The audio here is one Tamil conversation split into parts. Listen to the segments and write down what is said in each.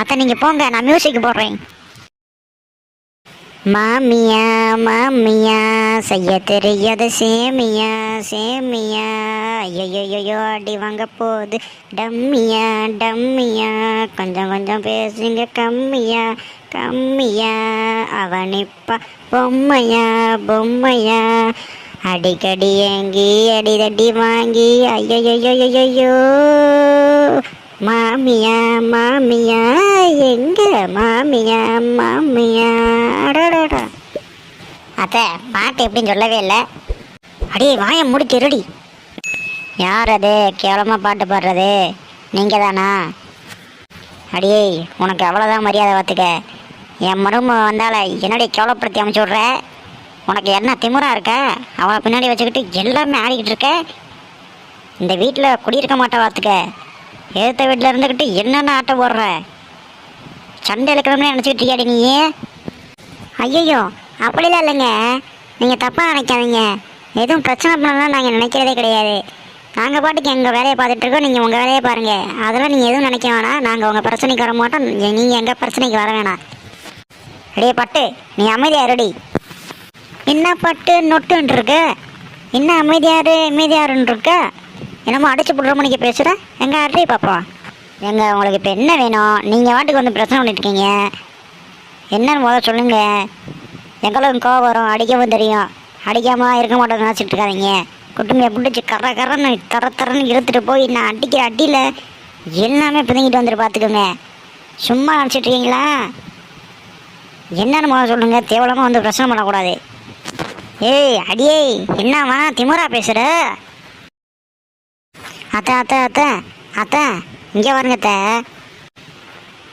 அத்தை நீங்கள் போங்க நான் மியூசிக் போடுறேன். மாமியா மாமியா செய்ய தெரியாத சேமியா சேமியா. ஐயோ அடி வாங்க போகுது. டம்மியா டம்மியா. கொஞ்சம் கொஞ்சம் பேசுங்க கம்மியா. கம்மியா. அவனிப்பா பொம்மையா பொம்மையா. அடிக்கடி ஏங்கி அடிதடி வாங்கி ஐயோ மாமியா மாமியா எங்க மாமியா மாமியா? அடடடா அத்தை பாட்டு எப்படின்னு சொல்லவே இல்லை. அடியே வாயை முடிச்சுருடி யார் அது? கேவலமாக பாட்டு பாடுறது. நீங்கள் தானா அடியே உனக்கு அவ்வளோதான் மரியாதை பார்த்துக்க. என் மரும வந்தால என்னடி கேவலப்படுத்தி அமைச்சு விட்ற? உனக்கு என்ன திமுறா இருக்க? அவளை பின்னாடி வச்சுக்கிட்டு எல்லாமே ஆடிக்கிட்டு இருக்க? இந்த வீட்டில் குடியிருக்க மாட்டா பார்த்துக்க. எதிர்த்த வீட்டில் இருந்துக்கிட்டு என்னென்ன ஆட்டம் போடுற? சண்டை இழுக்கணும்னு நினச்சிக்கிட்டு இருக்கியாடி நீ? ஐயோ அப்படிலாம் இல்லைங்க. நீங்கள் தப்பாக நினைக்காதீங்க. எதுவும் பிரச்சனை பண்ணலாம் நாங்கள் நினைக்கிறதே கிடையாது. நாங்கள் பாட்டுக்கு எங்கள் வேலையை பார்த்துட்ருக்கோம் நீங்கள் உங்கள் வேலையை பாருங்கள் அதெல்லாம் நீங்கள் எதுவும் நினைக்க வேணாம். நாங்கள் உங்கள் பிரச்சனைக்கு வர மாட்டோம். நீங்கள் எங்கள் பிரச்சனைக்கு வர வேணாம். அடியே பட்டு நீ அமைதியாக இருடி. என்ன பட்டு நொட்டுன்ட்ருக்க என்ன அமைதியாரு அமைதியாருன்னு இருக்க என்னமோ அடிச்சு புடுற மணிக்கு பேசுகிற எங்க அடி பார்ப்போம் எங்கள் உங்களுக்கு இப்போ என்ன வேணும்? நீங்கள் வாட்டுக்கு வந்து பிரச்சனை பண்ணிட்டு இருக்கீங்க என்னன்னு முதல்ல சொல்லுங்க. எங்களுக்கு கோவம் வரும் அடிக்கவும் தெரியும். அடிக்காமல் இருக்க மாட்டோம் நினச்சிட்டு இருக்காதீங்க குட்டுமையை பிடிச்சி கர கரன்னு கர தரன்னு இழுத்துட்டு போய் நான் அடிக்கிற அடியில் எல்லாமே பிதுங்கிட்டு வந்துட்டு பார்த்துக்கோங்க சும்மா நினச்சிட்டு இருக்கீங்களா என்னன்னு முதல்ல சொல்லுங்க. தேவலமாக வந்து பிரச்சனை பண்ணக்கூடாது. ஏய் அடியே என்னவா திமுறா பேசுகிற அத்தை அத்தை அத்தை அத்தை இங்கே வருங்க அத்தை.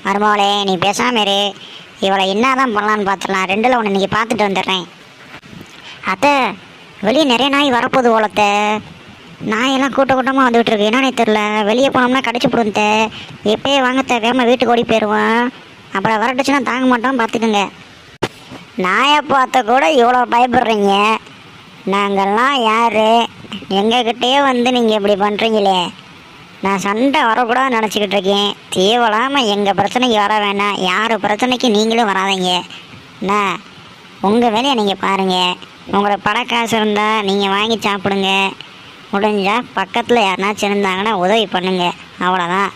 மருமகளே நீ பேசாம இரு. இவளை என்னதான் பண்ணலான்னு பார்த்துடலாம். ரெண்டில் ஒன்று நீங்கள் பார்த்துட்டு வந்துடுறேன். அத்தை வெளியே நிறைய நாய் வரப்போகுது போலத்த நாயெல்லாம் கூட்ட கூட்டமாக வந்துகிட்டு இருக்கு. என்னன்னே தெரில வெளியே போனோம்னா கடிச்சு போடுத்த எப்பயே வாங்கத்த வேகமாக வீட்டுக்கு ஓடி போயிடுவோம். அப்புறம் வரட்டுச்சுன்னா தாங்க மாட்டோம் பார்த்துக்குங்க. நாயை பார்த்த கூட இவ்வளோ பயப்படுறீங்க. நாங்கள்லாம் யார்? எங்ககிட்டயே வந்து நீங்கள் இப்படி பண்ணுறீங்களே நான் சண்டை வரக்கூடாது நினச்சிக்கிட்டு இருக்கேன். தேவலாமல் எங்கள் பிரச்சனைக்கு வர வேணாம். யார் பிரச்சனைக்கு நீங்களும் வராதீங்க. என்ன உங்கள் வேலையை நீங்கள் பாருங்கள் உங்களுக்கு பண காசு இருந்தால் நீங்கள் வாங்கி சாப்பிடுங்க. முடிஞ்சால் பக்கத்தில் யாருனாச்சும் இருந்தாங்கன்னா உதவி பண்ணுங்கள் அவ்வளோதான்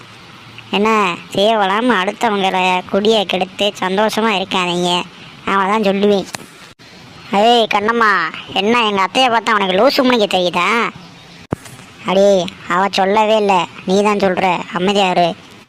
என்ன தேவலாமல் அடுத்தவங்களை குடியை கெடுத்து சந்தோஷமாக இருக்காதீங்க. அவ்வளோதான் சொல்லுவேன். ஏய் கண்ணம்மா என்ன எங்கள் அத்தையை பார்த்தா உனக்கு லூசு மணிக்கு தெரியுதா? அடே அவ சொல்லவே இல்லை. நீ தான் சொல்கிற அமைதியாரு